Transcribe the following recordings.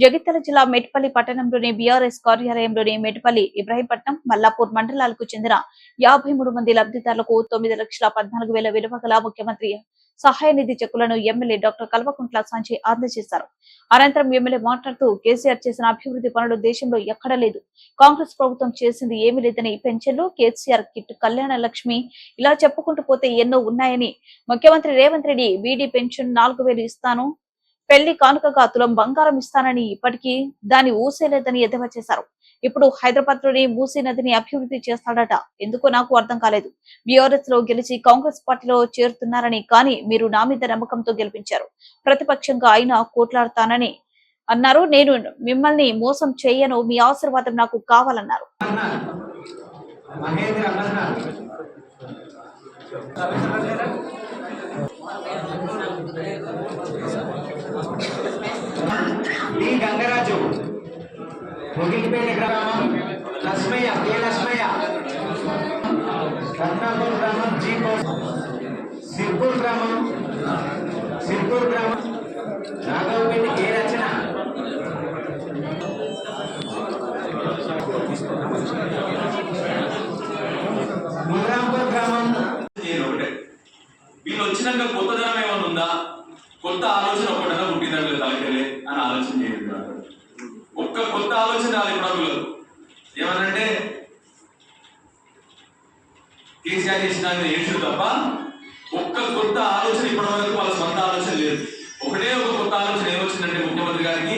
జగిత్యాల జిల్లా మెట్పల్లి పట్టణంలోని బీఆర్ఎస్ కార్యాలయంలోని మెట్పల్లి ఇబ్రాహీంపట్నం మల్లాపూర్ మండలాలకు చెందిన యాభై మూడు మంది లబ్ధిదారులకు తొమ్మిది లక్షల పద్నాలుగు వేల విలువ గల ముఖ్యమంత్రి సహాయ నిధి చెక్కులను ఎమ్మెల్యే డాక్టర్ కల్వకుంట్ల సంజయ్ అందజేశారు. అనంతరం ఎమ్మెల్యే మాట్లాడుతూ కేసీఆర్ చేసిన అభివృద్ధి పనులు దేశంలో ఎక్కడా లేదు. కాంగ్రెస్ ప్రభుత్వం చేసింది ఏమీ లేదని పెన్షన్లు కేసీఆర్ కిట్ కళ్యాణ లక్ష్మి ఇలా చెప్పుకుంటూ పోతే ఎన్నో ఉన్నాయని ముఖ్యమంత్రి రేవంత్ రెడ్డి బీడీ పెన్షన్ నాలుగు వేలు ఇస్తాను పెళ్ళి కానుకగా తులం బంగారం ఇస్తానని ఇప్పటికీ దాన్ని ఊసేలేదని ఎద్దేవా చేశారు. ఇప్పుడు హైదరాబాద్లోని మూసీ నదిని అభివృద్ధి చేస్తాడట. ఎందుకు నాకు అర్థం కాలేదు. బీఆర్ఎస్లో గెలిచి కాంగ్రెస్ పార్టీలో చేరుతున్నారని కానీ మీరు నా మీద నమ్మకంతో గెలిపించారు. ప్రతిపక్షంగా ఆయన కోట్లాడతానని అన్నారు. నేను మిమ్మల్ని మోసం చేయను. మీ ఆశీర్వాదం నాకు కావాలన్నారు. మహేంద్ర డి గంగరాజు. ముగిలిపేట గ్రామం లక్ష్మయ్య కే లక్ష్మయ్య. రత్నాపూర్ గ్రామం జీ సిర్పూర్ గ్రామం సిర్పూర్ గ్రామం నాగవపేట కే రచన. ముగ్రాంపూర్ గ్రామం. నేను ఒకటే వీళ్ళు వచ్చినాక కొత్తదనం ఏమైనా ఉందా? కొత్త ఆలోచన ఒకటి అని ఆలోచన చేయండి ఒక్క కొత్త ఆలోచన రాలి ప్రభులు ఏమనంటే కేసీఆర్ చేసిన ఏడ్చుడు తప్ప ఒక్క కొత్త ఆలోచన ఇప్పటి వరకు వాళ్ళ సొంత ఆలోచన లేదు. ఒకటే ఒక కొత్త ఆలోచన ఏమొచ్చిందంటే ముఖ్యమంత్రి గారికి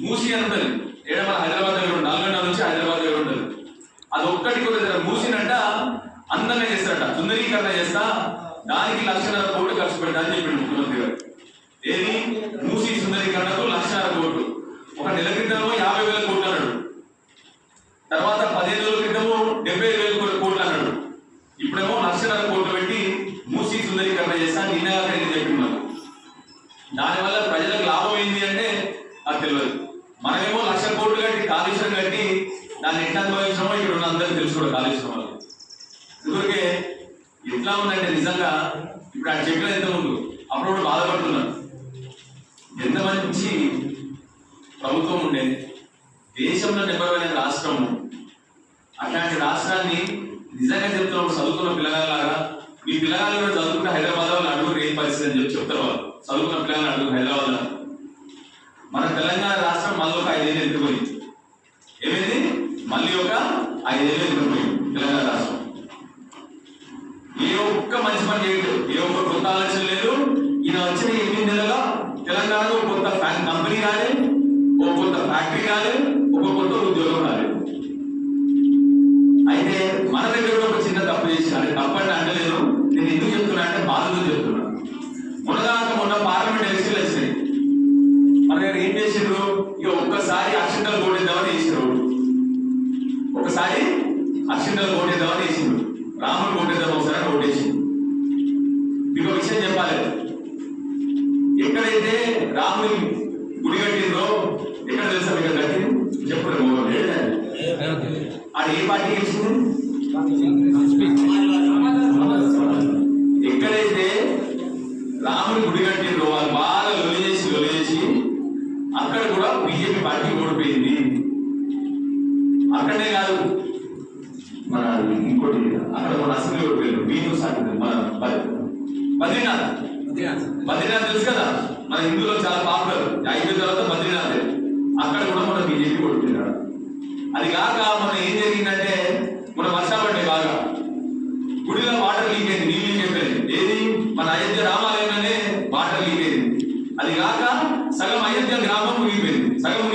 మూసి అని ఉంటుంది హైదరాబాద్ దగ్గర నాలుగంట నుంచి హైదరాబాద్ దగ్గర ఉండదు అది ఒక్కటి కూడా మూసినంట అందంగా చేస్తారట సుందరీకరణ చేస్తా దానికి లక్షన్నర కోట్లు ఖర్చు పెట్టాలని అని చెప్పిండు ముఖ్యమంత్రి గారు. ఏది? మూసి సుందరీకరణకు లక్షన్నర కోట్లు. ఒక నెల క్రితము యాభై వేల కోట్లు అన్నాడు. తర్వాత పదిహేను రోజుల క్రితము డెబ్బై వేల కోట్లు అన్నాడు. ఇప్పుడేమో లక్షన్నర కోట్లు పెట్టి మూసి సుందరీకరణ చేస్తా నిన్నగా చెప్పిండు దానివల్ల ప్రజలకు లాభం ఏంది అంటే నాకు తెలియదు. మనమేమో లక్ష కోట్లు కట్టి కాళేశ్వరం కట్టి దాన్ని ఎట్లా అనుభవించామో ఇక్కడ ఉన్న అందరూ తెలుసు కాలుష్యం కాళేశ్వరం వాళ్ళు అందుకే ఎట్లా ఉందంటే నిజంగా ఇప్పుడు ఆయన చెప్పిన ఎంత ముందు అప్పుడు బాధపడుతున్నాను మంచి ప్రభుత్వం ఉండేది దేశంలో నెంబర్ వన్ రాష్ట్రం అట్లాంటి రాష్ట్రాన్ని నిజంగా చెప్తున్నాం చదువుకున్న పిల్లగాలాగా మీ పిల్లగాలు కూడా చదువుకుంటే హైదరాబాద్ వాళ్ళు అడుగురు ఏం పరిస్థితి అని చెప్పి చెప్తారు వాళ్ళు. చదువుకున్న పిల్లగాలు అడుగు హైదరాబాద్ మన తెలంగాణ రాష్ట్రం మళ్ళీ ఒక ఐదేళ్ళు ఎత్తుకుపోయింది ఏమైంది? మళ్ళీ ఒక ఐదేళ్ళు ఎత్తుకుపోయింది తెలంగాణ రాష్ట్రం. ఏ ఒక్క మంచి పని చేయడు ఏ ఒక్క కొత్త ఆలోచన లేదు. ఈయన వచ్చిన ఎనిమిది నెలల తెలంగాణలో కొంత కంపెనీ రాలేదు ఒక కొంత ఫ్యాక్టరీ రాలేదు ఒక కొత్త ఉద్యోగం రాలేదు అయితే మన దగ్గర కూడా ఒక చిన్న తప్పు చేసిన తప్పని అంటలేదు. నేను ఎందుకు చెప్తున్నా అంటే బాధలు చెప్తున్నా. మొన్నదాకా మొన్న పార్లమెంట్ ఎలక్షన్లు వచ్చినాయి. మన దగ్గర ఏం చేసిండ్రు? ఇక ఒక్కసారి అక్షంతలు కొట్టేద్దామని వేసిండ్రు ఒకసారి అక్షంతలు కొట్టేద్దామని వేసిండ్రు రాముడు కొట్టేద్దాం ఒకసారి ఓటేసిండు మీకు ఒక విషయం చెప్పాలి ఎక్కడైతే రాముని గుడి కట్టిందో ఎక్కడ తెలుసా మీకు కట్టింది అది ఏ పార్టీ గెలిచింది ఎక్కడైతే రాముని గుడి కట్టిండ్రో వాళ్ళు బాగా లొలి చేసి లొలి చేసి అక్కడ కూడా బీజేపీ పార్టీ ఓడిపోయింది. అక్కడే కాదు మన ఇంకోటి అక్కడ మన అసెంబ్లీ ఓడిపోయారు బీజు సాగింది మన బద్రీ- బద్రీనాథ్. బద్రీనాథ్ తెలుసు కదా? మన హిందువులకు చాలా పాపులర్ ఐదు తర్వాత బద్రీనాథ్ అక్కడ కూడా మన బీజేపీ కొట్టుకున్నాడు అది కాక మనం ఏం జరిగిందంటే మన వర్షాలు పడ్డాయి బాగా గుడిలో వాటర్ లీక్ అయింది నీళ్ళు లీక్ అయిపోయింది ఏది మన అయోధ్య రామాలయంలోనే వాటర్ లీక్ అయింది అది కాక సగం అయోధ్య గ్రామం మునిగిపోయింది సగం